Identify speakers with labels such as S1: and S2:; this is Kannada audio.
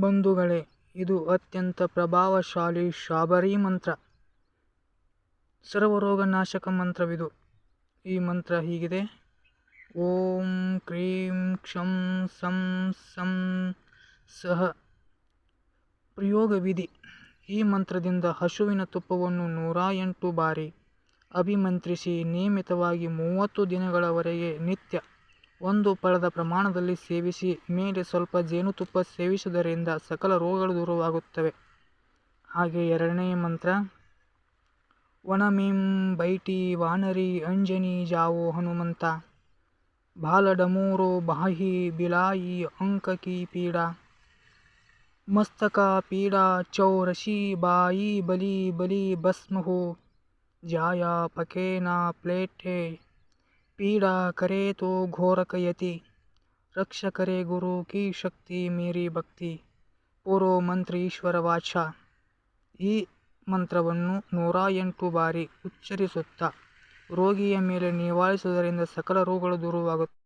S1: ಬಂಧುಗಳೇ, ಇದು ಅತ್ಯಂತ ಪ್ರಭಾವಶಾಲಿ ಶಾಬರಿ ಮಂತ್ರ. ಸರ್ವರೋಗನಾಶಕ ಮಂತ್ರವಿದು. ಈ ಮಂತ್ರ ಹೀಗಿದೆ. ಓಂ ಕ್ರೀಂ ಕ್ಷಂ ಸಂ ಸಂ ಸಹ. ಪ್ರಯೋಗ ವಿಧಿ ಈ ಮಂತ್ರದಿಂದ ಹಸುವಿನ ತುಪ್ಪವನ್ನು ನೂರ ಎಂಟು ಬಾರಿ ಅಭಿಮಂತ್ರಿಸಿ, ನಿಯಮಿತವಾಗಿ ಮೂವತ್ತು ದಿನಗಳವರೆಗೆ ನಿತ್ಯ ಒಂದು ಪಳದ ಪ್ರಮಾಣದಲ್ಲಿ ಸೇವಿಸಿ, ಮೇಲೆ ಸ್ವಲ್ಪ ಜೇನುತುಪ್ಪ ಸೇವಿಸುವುದರಿಂದ ಸಕಲ ರೋಗಗಳು ದೂರವಾಗುತ್ತವೆ. ಹಾಗೆ ಎರಡನೇ ಮಂತ್ರ ಒಣಮೀಂ ಬೈಟಿ ವಾನರಿ ಅಂಜನಿ ಜಾವೋ ಹನುಮಂತ. ಬಾಲಡಮೂರೋ ಬಾಹಿ ಬಿಲಾಯಿ ಅಂಕಕಿ ಪೀಡಾ. ಮಸ್ತಕ ಪೀಡಾ ಚೌರಶಿ ಬಾಯಿ ಬಲಿ ಬಲಿ ಭಸ್ಮಹು. ಜಾಯ ಪಕೇನಾ ಪ್ಲೇಟೆ ಪೀಡಾಕರೇತೋ ಘೋರಕಯತಿ ರಕ್ಷಕರೇ ಗುರು ಕೀ ಶಕ್ತಿ ಮೇರಿ ಭಕ್ತಿ. ಪೂರ್ವ ಮಂತ್ರ ಈಶ್ವರ ವಾಚ. ಈ ಮಂತ್ರವನ್ನು ನೂರ ಎಂಟು ಬಾರಿ ಉಚ್ಚರಿಸುತ್ತಾ ರೋಗಿಯ ಮೇಲೆ ನಿವಾರಿಸುವುದರಿಂದ ಸಕಲ ರೋಗಗಳು ದೂರವಾಗುತ್ತವೆ.